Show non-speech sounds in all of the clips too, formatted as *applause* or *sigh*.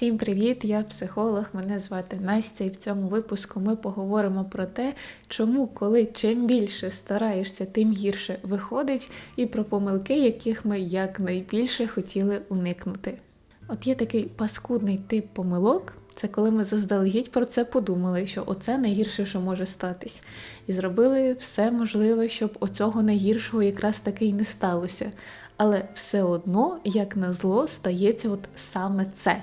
Всім привіт! Я психолог. Мене звати Настя, і в цьому випуску ми поговоримо про те, чому, коли чим більше стараєшся, тим гірше виходить, і про помилки, яких ми якнайбільше хотіли уникнути. От є такий паскудний тип помилок. Це коли ми заздалегідь про це подумали, що оце найгірше, що може статись, і зробили все можливе, щоб оцього найгіршого якраз таки й не сталося. Але все одно, як на зло, стається от саме це.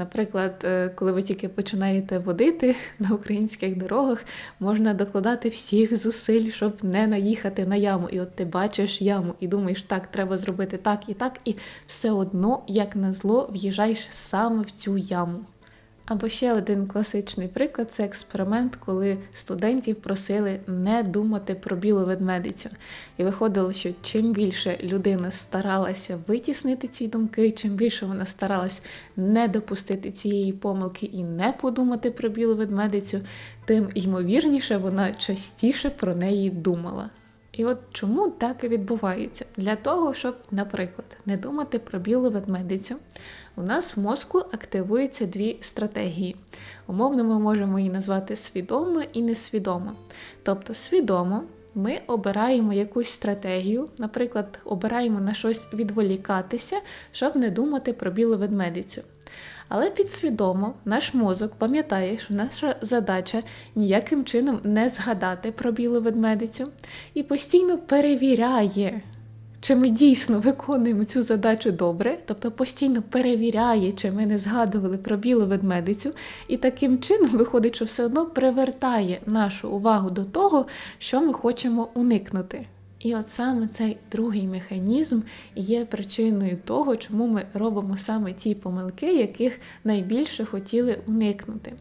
Наприклад, е, коли ви тільки починаєте водити *laughs* на українських дорогах, можна докладати всіх зусиль, щоб не наїхати на яму. І от ти бачиш яму і думаєш, так, треба зробити так і так, і все одно, як на зло, в'їжджаєш саме в цю яму. Або ще один класичний приклад це експеримент, коли студентів просили не думати про білу ведмедицю. І виходило, що чим більше людина старалася витіснити ці думки, чим більше вона старалась не допустити цієї помилки і не подумати про білу ведмедицю, тим ймовірніше вона частіше про неї думала. І от чому так і відбувається? Для того, щоб, наприклад, не думати про білу ведмедицю, у нас в мозку активуються дві стратегії. Умовно, ми можемо її назвати свідомо і несвідомо. Тобто, свідомо ми обираємо якусь стратегію, наприклад, обираємо на щось відволікатися, щоб не думати про білу ведмедицю. Але підсвідомо наш мозок пам'ятає, що наша задача ніяким чином не згадати про білу ведмедицю і постійно перевіряє, чи ми дійсно виконуємо цю задачу добре, тобто постійно перевіряє, чи ми не згадували про білу ведмедицю, і таким чином виходить, що все одно привертає нашу увагу до того, що ми хочемо уникнути. І от саме цей другий механізм є причиною того, чому ми робимо саме ті помилки, яких найбільше хотіли уникнути.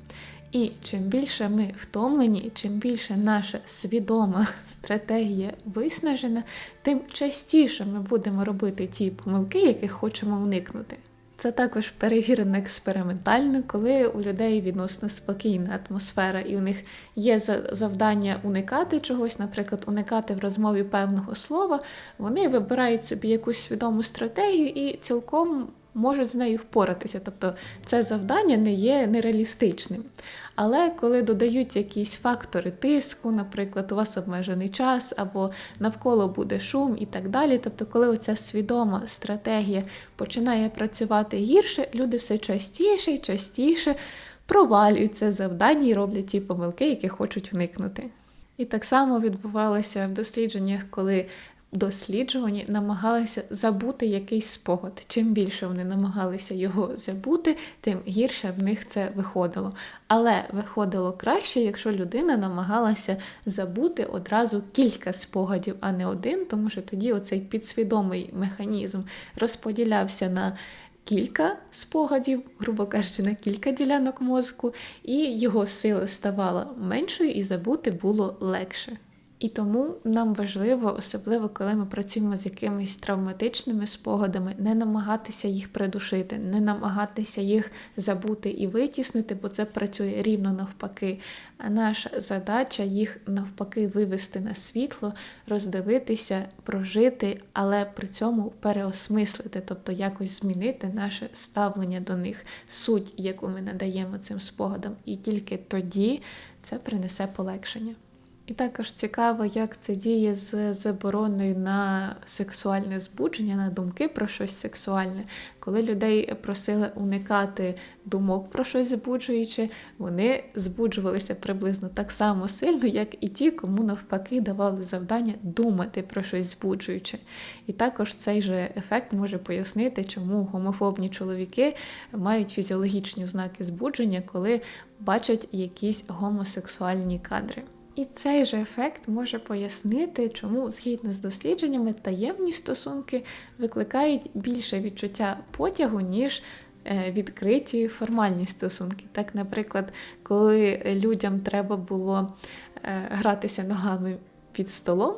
І чим більше ми втомлені, чим більше наша свідома *laughs* стратегія виснажена, тим частіше ми будемо робити ті помилки, яких хочемо уникнути. Це також перевірено експериментально, коли у людей відносно спокійна атмосфера, і у них є завдання уникати чогось, наприклад, уникати в розмові певного слова, вони вибирають собі якусь свідому стратегію і цілком можуть з нею впоратися. Тобто це завдання не є нереалістичним. Але коли додають якісь фактори тиску, наприклад, у вас обмежений час, або навколо буде шум і так далі. Тобто, коли оця свідома стратегія починає працювати гірше, люди все частіше і частіше провалюють це завдання і роблять ті помилки, які хочуть уникнути. І так само відбувалося в дослідженнях, коли досліджувані намагалися забути якийсь спогад. Чим більше вони намагалися його забути, тим гірше в них це виходило. Але виходило краще, якщо людина намагалася забути одразу кілька спогадів, а не один, тому що тоді оцей підсвідомий механізм розподілявся на Кілька спогадів, грубо кажучи, на кілька ділянок мозку, і його сила ставала меншою, і забути було легше. І тому нам важливо, особливо коли ми працюємо з якимись травматичними спогадами, не намагатися їх придушити, не намагатися їх забути і витіснити, бо це працює рівно навпаки. А наша задача їх навпаки вивести на світло, роздивитися, прожити, але при цьому переосмислити, тобто якось змінити наше ставлення до них, суть, яку ми надаємо цим спогадам, і тільки тоді це принесе полегшення. І також цікаво, як це діє з забороною на сексуальне збудження, на думки про щось сексуальне. Коли людей просили уникати думок про щось збуджуюче, вони збуджувалися приблизно так само сильно, як і ті, кому навпаки давали завдання думати про щось збуджуюче. І також цей же ефект може пояснити, чому гомофобні чоловіки мають фізіологічні ознаки збудження, коли бачать якісь гомосексуальні кадри. І цей же ефект може пояснити, чому, згідно з дослідженнями, таємні стосунки викликають більше відчуття потягу, ніж е, відкриті формальні стосунки. Так, наприклад, коли людям треба було е, гратися ногами під столом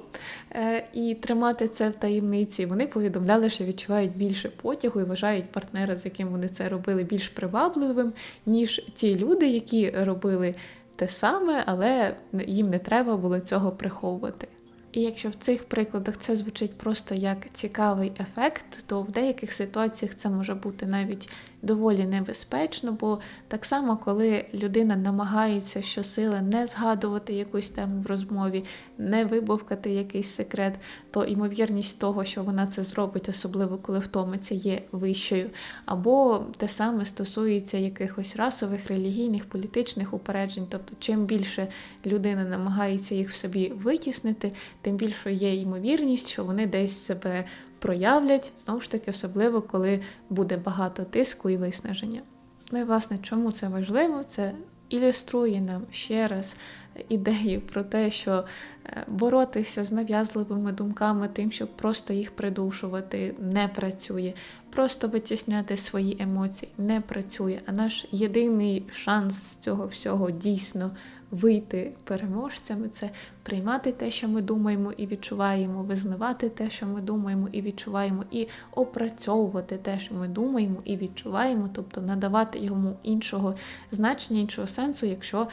е, і тримати це в таємниці, вони повідомляли, що відчувають більше потягу і вважають партнера, з яким вони це робили, більш привабливим, ніж ті люди, які робили те саме, але їм не треба було цього приховувати. І якщо в цих прикладах це звучить просто як цікавий ефект, то в деяких ситуаціях це може бути навіть доволі небезпечно, бо так само, коли людина намагається щосили не згадувати якусь тему в розмові, не вибовкати якийсь секрет, то ймовірність того, що вона це зробить, особливо коли втомиться, є вищою. Або те саме стосується якихось расових, релігійних, політичних упереджень. Тобто, чим більше людина намагається їх в собі витіснити, тим більше є ймовірність, що вони десь себе проявлять, знову ж таки, особливо коли буде багато тиску і виснаження. Ну і власне, чому це важливо? Це ілюструє нам ще раз ідею про те, що е, боротися з нав'язливими думками, тим, щоб просто їх придушувати, не працює. Просто витісняти свої емоції не працює. А наш єдиний шанс з цього всього дійсно вийти переможцями це приймати те, що ми думаємо і відчуваємо, визнавати те, що ми думаємо і відчуваємо, і опрацьовувати те, що ми думаємо і відчуваємо, тобто надавати йому іншого значення, іншого сенсу, якщо,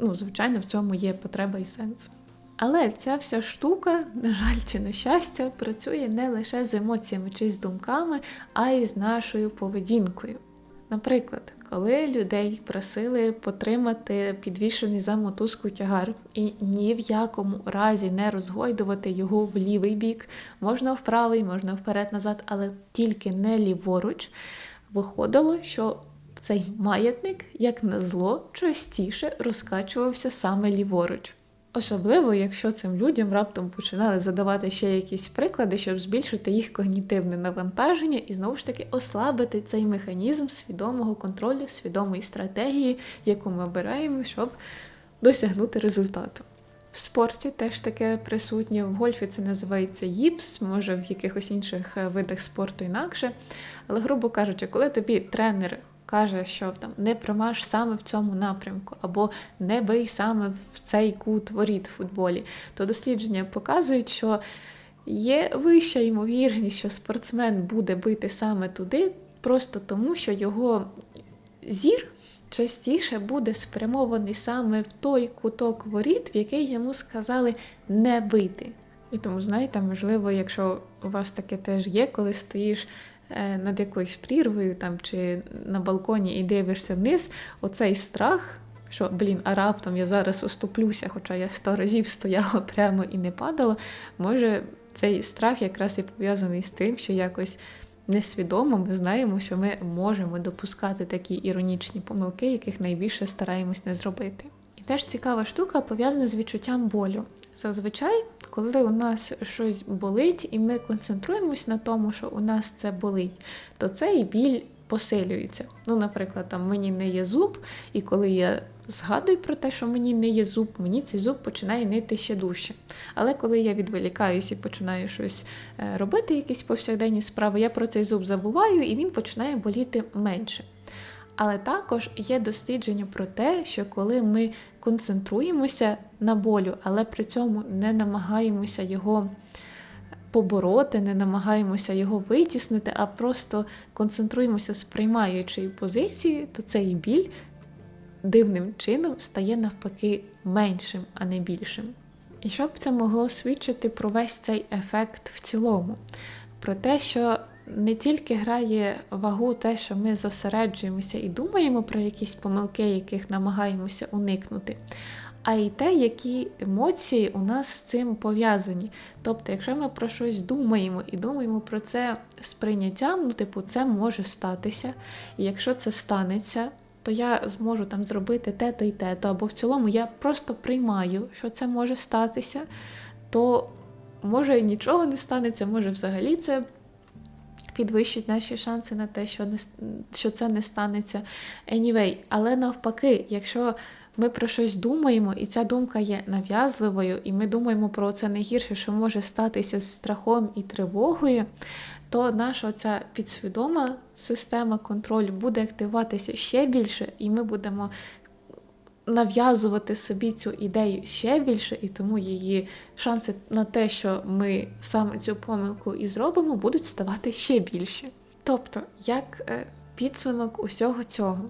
ну, звичайно, в цьому є потреба і сенс. Але ця вся штука, на жаль, чи на щастя, працює не лише з емоціями чи з думками, а й з нашою поведінкою. Наприклад, коли людей просили потримати підвішений за мотузку тягар і ні в якому разі не розгойдувати його в лівий бік, можна в правий, можна вперед-назад, але тільки не ліворуч, виходило, що цей маятник, як на зло, частіше розкачувався саме ліворуч. Особливо, якщо цим людям раптом починали задавати ще якісь приклади, щоб збільшити їх когнітивне навантаження і знову ж таки ослабити цей механізм свідомого контролю, свідомої стратегії, яку ми обираємо, щоб досягнути результату. В спорті теж таке присутнє. В гольфі це називається їпс, може в якихось інших е, видах спорту інакше. Але, грубо кажучи, коли тобі тренер каже, що там не промаш саме в цьому напрямку, або не бий саме в цей кут воріт в футболі, то дослідження показують, що є вища ймовірність, що спортсмен буде бити саме туди, просто тому, що його зір. Частіше буде спрямований саме в той куток воріт, в який йому сказали не бити. І тому, знаєте, можливо, якщо у вас таке теж є, коли стоїш над якоюсь прірвою там чи на балконі і дивишся вниз, оцей страх, що, блін, а раптом я зараз оступлюся, хоча я сто разів стояла прямо і не падала, може цей страх якраз і пов'язаний з тим, що якось. Несвідомо ми знаємо, що ми можемо допускати такі іронічні помилки, яких найбільше стараємось не зробити. І теж цікава штука пов'язана з відчуттям болю. Зазвичай, коли у нас щось болить, і ми концентруємось на тому, що у нас це болить, то цей біль посилюється. Ну, наприклад, там мені не є зуб, і коли я згадую про те, що мені не є зуб, мені цей зуб починає нити ще дужче. Але коли я відволікаюсь і починаю щось е, робити, якісь повсякденні справи, я про цей зуб забуваю, і він починає боліти менше. Але також є дослідження про те, що коли ми концентруємося на болю, але при цьому не намагаємося його побороти, не намагаємося його витіснити, а просто концентруємося з приймаючої позиції, то цей біль дивним чином стає навпаки меншим, а не більшим. І що б це могло свідчити про весь цей ефект в цілому? Про те, що не тільки грає вагу те, що ми зосереджуємося і думаємо про якісь помилки, яких намагаємося уникнути, а й те, які емоції у нас з цим пов'язані. Тобто, якщо ми про щось думаємо і думаємо про це з прийняттям, ну, типу, це може статися. І якщо це станеться, то я зможу там зробити те-то і те-то, або в цілому я просто приймаю, що це може статися, то може нічого не станеться, може взагалі це підвищить наші шанси на те, що не що це не станеться anyway. Але навпаки, якщо ми про щось думаємо, і ця думка є нав'язливою, і ми думаємо про це найгірше, що може статися з страхом і тривогою, то наша ця підсвідома система контролю буде активуватися ще більше, і ми будемо нав'язувати собі цю ідею ще більше, і тому її шанси на те, що ми саме цю помилку і зробимо, будуть ставати ще більші. Тобто, як е, підсумок усього цього,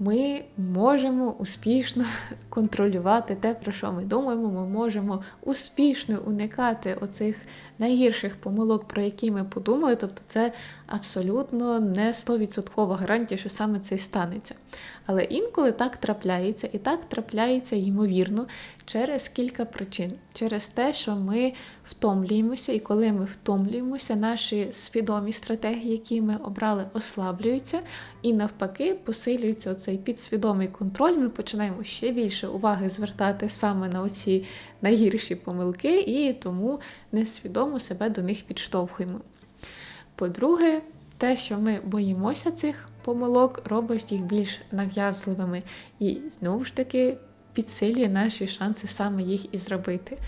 ми можемо успішно *laughs* контролювати те, про що ми думаємо, ми можемо успішно уникати оцих найгірших помилок, про які ми подумали. Тобто, це абсолютно не 100% гарантія, що саме це і станеться. Але інколи так трапляється, і так трапляється ймовірно через кілька причин. Через те, що ми втомлюємося, і коли ми втомлюємося, наші свідомі стратегії, які ми обрали, ослаблюються, і навпаки посилюється цей підсвідомий контроль. Ми починаємо ще більше уваги звертати саме на оці найгірші помилки, і тому несвідомо себе до них підштовхуємо. По-друге, те, що ми боїмося цих помилок, робить їх більш нав'язливими і знову ж таки підсилює наші шанси саме їх і зробити.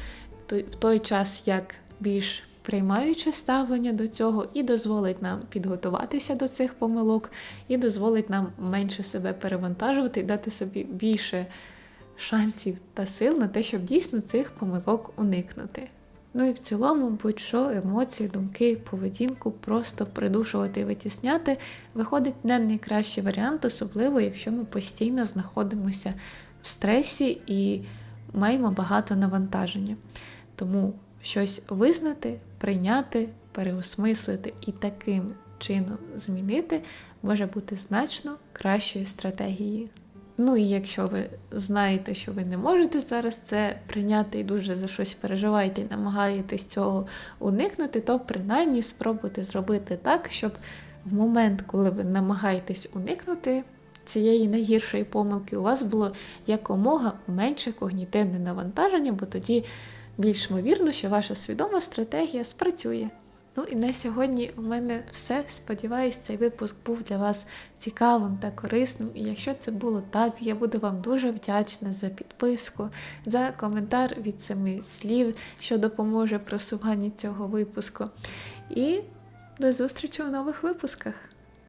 В той час, як більш приймаюче ставлення до цього і дозволить нам підготуватися до цих помилок, і дозволить нам менше себе перевантажувати і дати собі більше шансів та сил на те, щоб дійсно цих помилок уникнути. Ну і в цілому, будь-що емоції, думки, поведінку просто придушувати і витісняти виходить не найкращий варіант, особливо якщо ми постійно знаходимося в стресі і маємо багато навантаження. Тому щось визнати, прийняти, переосмислити і таким чином змінити може бути значно кращою стратегією. Ну і якщо ви знаєте, що ви не можете зараз це прийняти і дуже за щось переживаєте і намагаєтесь цього уникнути, то принаймні спробуйте зробити так, щоб в момент, коли ви намагаєтесь уникнути цієї найгіршої помилки, у вас було якомога менше когнітивне навантаження, бо тоді більш ймовірно, що ваша свідома стратегія спрацює. Ну і на сьогодні у мене все. Сподіваюсь, цей випуск був для вас цікавим та корисним. І якщо це було так, я буду вам дуже вдячна за підписку, за коментар від семи слів, що допоможе просуванні цього випуску. І до зустрічі у нових випусках!